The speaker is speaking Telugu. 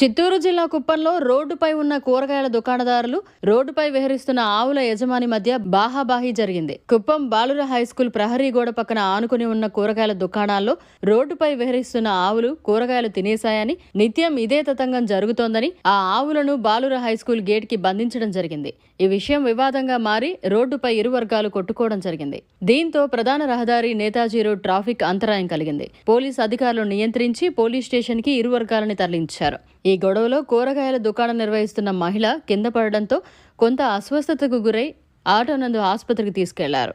చిత్తూరు జిల్లా కుప్పంలో రోడ్డుపై ఉన్న కూరగాయల దుకాణదారులు రోడ్డుపై విహరిస్తున్న ఆవుల యజమాని మధ్య బాహాబాహి జరిగింది. కుప్పం బాలుర హై స్కూల్ ప్రహరీ గోడ పక్కన ఆనుకుని ఉన్న కూరగాయల దుకాణాల్లో రోడ్డుపై విహరిస్తున్న ఆవులు కూరగాయలు తినేశాయని నిత్యం ఇదే తతంగం జరుగుతోందని ఆ ఆవులను బాలుర హై స్కూల్ గేట్కి బంధించడం జరిగింది. ఈ విషయం వివాదంగా మారి రోడ్డుపై ఇరు వర్గాలు కొట్టుకోవడం జరిగింది. దీంతో ప్రధాన రహదారి నేతాజీ రోడ్ ట్రాఫిక్ అంతరాయం కలిగింది. పోలీస్ అధికారులు నియంత్రించి పోలీస్ స్టేషన్కి ఇరు వర్గాలని తరలించారు. ఈ గొడవలో కూరగాయల దుకాణం నిర్వహిస్తున్న మహిళ కింద పడడంతో కొంత అస్వస్థతకు గురై ఆటో నందు ఆసుపత్రికి తీసుకెళ్ళారు.